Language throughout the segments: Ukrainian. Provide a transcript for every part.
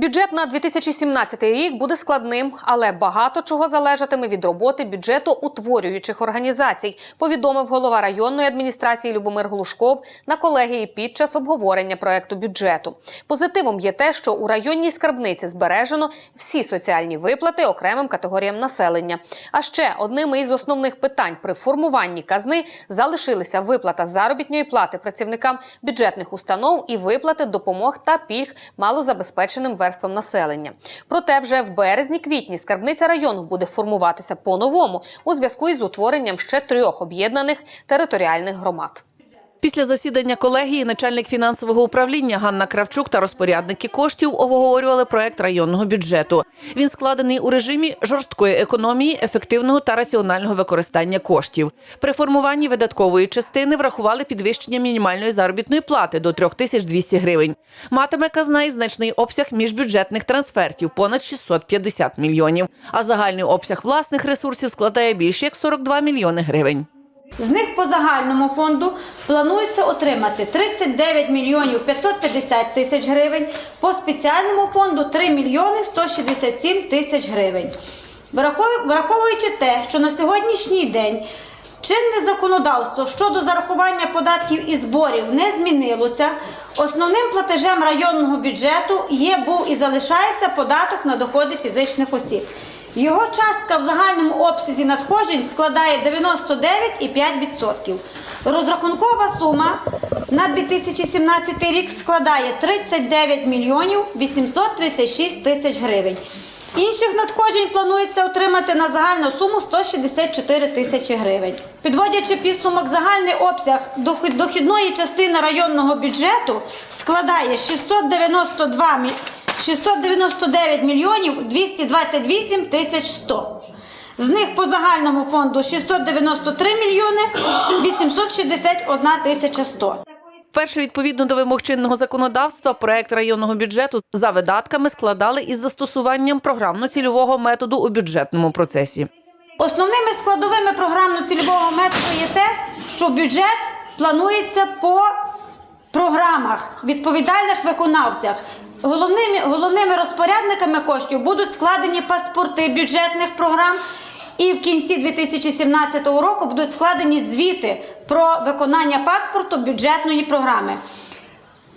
Бюджет на 2017 рік буде складним, але багато чого залежатиме від роботи бюджету утворюючих організацій, повідомив голова районної адміністрації Любомир Глушков на колегії під час обговорення проекту бюджету. Позитивом є те, що у районній скарбниці збережено всі соціальні виплати окремим категоріям населення. А ще одним із основних питань при формуванні казни залишилися виплата заробітної плати працівникам бюджетних установ і виплати допомог та пільг малозабезпеченим верствам населення. Проте вже в березні-квітні скарбниця району буде формуватися по-новому у зв'язку із утворенням ще трьох об'єднаних територіальних громад. Після засідання колегії начальник фінансового управління Ганна Кравчук та розпорядники коштів обговорювали проект районного бюджету. Він складений у режимі жорсткої економії, ефективного та раціонального використання коштів. При формуванні видаткової частини врахували підвищення мінімальної заробітної плати до 3200 гривень. Матиме казна і значний обсяг міжбюджетних трансфертів понад 650 мільйонів. А загальний обсяг власних ресурсів складає більше як 42 мільйони гривень. З них по загальному фонду планується отримати 39 мільйонів 550 тисяч гривень, по спеціальному фонду 3 мільйони 167 тисяч гривень. Враховуючи те, що на сьогоднішній день чинне законодавство щодо зарахування податків і зборів не змінилося, основним платежем районного бюджету є, був і залишається податок на доходи фізичних осіб. Його частка в загальному обсязі надходжень складає 99,5%. Розрахункова сума на 2017 рік складає 39 мільйонів 836 тисяч гривень. Інших надходжень планується отримати на загальну суму 164 тисячі гривень. Підводячи підсумок, загальний обсяг дохідної частини районного бюджету складає 692 мі- 699 мільйонів 228 тисяч 100. З них по загальному фонду 693 мільйони 861 тисяча 100. Перше, відповідно до вимог чинного законодавства, проект районного бюджету за видатками складали із застосуванням програмно-цільового методу у бюджетному процесі. Основними складовими програмно-цільового методу є те, що бюджет планується по програмах, відповідальних виконавцях. Головними, головними розпорядниками коштів будуть складені паспорти бюджетних програм, і в кінці 2017 року будуть складені звіти про виконання паспорту бюджетної програми.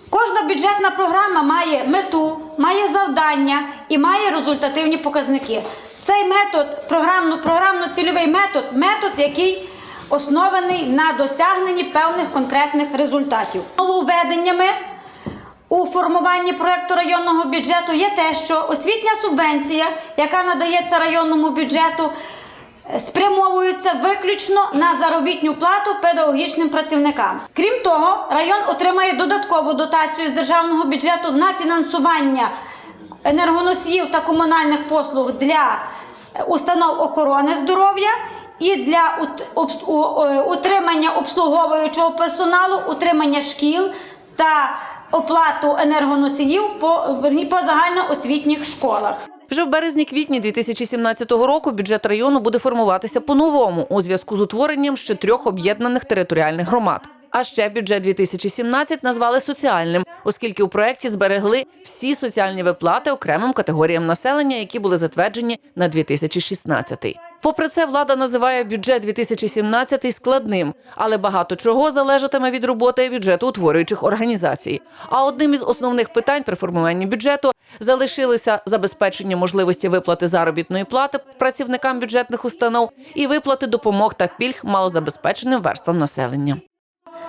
Кожна бюджетна програма має мету, має завдання і має результативні показники. Цей метод, програмно, програмно-цільовий метод, метод, який оснований на досягненні певних конкретних результатів. Нововведеннями у формуванні проекту районного бюджету є те, що освітня субвенція, яка надається районному бюджету, спрямовуються виключно на заробітну плату педагогічним працівникам. Крім того, район отримає додаткову дотацію з державного бюджету на фінансування енергоносіїв та комунальних послуг для установ охорони здоров'я. І для е, утримання обслуговуючого персоналу, утримання шкіл та оплату енергоносіїв по, верні, по загальноосвітніх школах. Вже в березні-квітні 2017 року бюджет району буде формуватися по-новому у зв'язку з утворенням ще трьох об'єднаних територіальних громад. А ще бюджет 2017 назвали соціальним, оскільки у проєкті зберегли всі соціальні виплати окремим категоріям населення, які були затверджені на 2016. Попри це, влада називає бюджет 2017 складним, але багато чого залежатиме від роботи бюджету утворюючих організацій. А одним із основних питань при формуванні бюджету залишилися забезпечення можливості виплати заробітної плати працівникам бюджетних установ і виплати допомог та пільг малозабезпеченим верствам населення.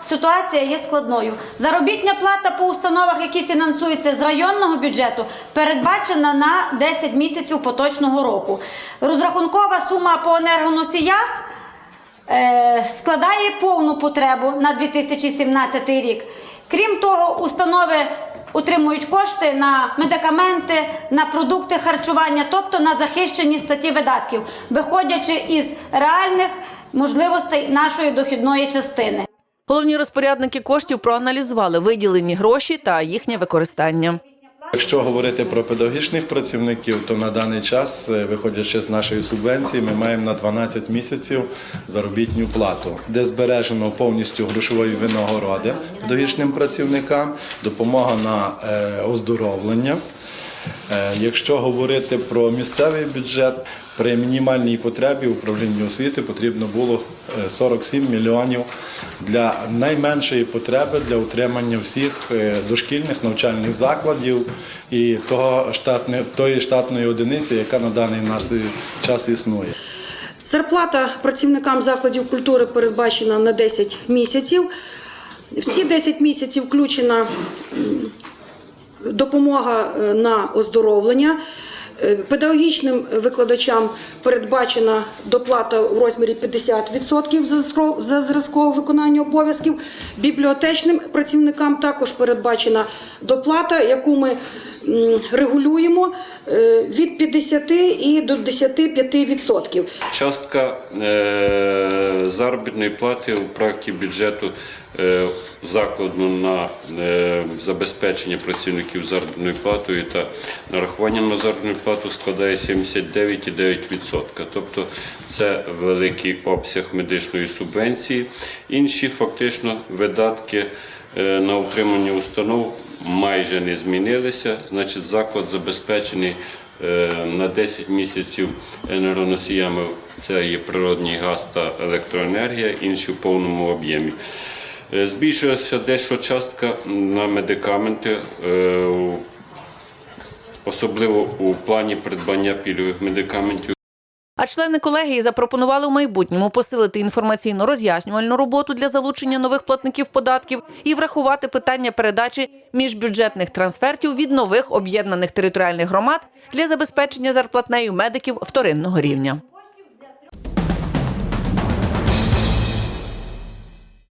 Ситуація є складною. Заробітня плата по установах, які фінансуються з районного бюджету, передбачена на 10 місяців поточного року. Розрахункова сума по енергоносіях е, складає повну потребу на 2017 рік. Крім того, установи отримують кошти на медикаменти, на продукти харчування, тобто на захищені статті видатків, виходячи із реальних можливостей нашої дохідної частини. Головні розпорядники коштів проаналізували виділені гроші та їхнє використання. Якщо говорити про педагогічних працівників, то на даний час, е, виходячи з нашої субвенції, ми маємо на 12 місяців заробітну плату, де збережено повністю грошової винагороди педагогічним працівникам, допомога на е, оздоровлення. Е, Якщо говорити про місцевий бюджет, при мінімальній потребі управлінню освіти потрібно було е, 47 мільйонів для найменшої потреби для утримання всіх е, дошкільних навчальних закладів і того тої штатної одиниці, яка на даний наш час існує. Зарплата працівникам закладів культури передбачена на 10 місяців. В ці 10 місяців включена допомога е, на оздоровлення. Е, Педагогічним викладачам передбачена доплата у розмірі 50% за зразко- за зразкове виконання обов'язків. Бібліотечним працівникам також передбачена доплата, яку ми регулюємо від 50 і до 10-5%. Частка е, заробітної плати у проєкті бюджету е, закладу на е, забезпечення працівників заробітною платою та нарахуванням на заробітну плату складає 79,9%. Тобто це великий обсяг медичної субвенції. Інші фактично видатки е, на утримання установ майже не змінилися. Значить, заклад забезпечений е, на 10 місяців енергоносіями. Це є природній газ та електроенергія, інші в повному об'ємі. Е, Збільшилася дещо частка на медикаменти, е, особливо у плані придбання пільгових медикаментів. А члени колегії запропонували у майбутньому посилити інформаційно-роз'яснювальну роботу для залучення нових платників податків і врахувати питання передачі міжбюджетних трансфертів від нових об'єднаних територіальних громад для забезпечення зарплатнею медиків вторинного рівня.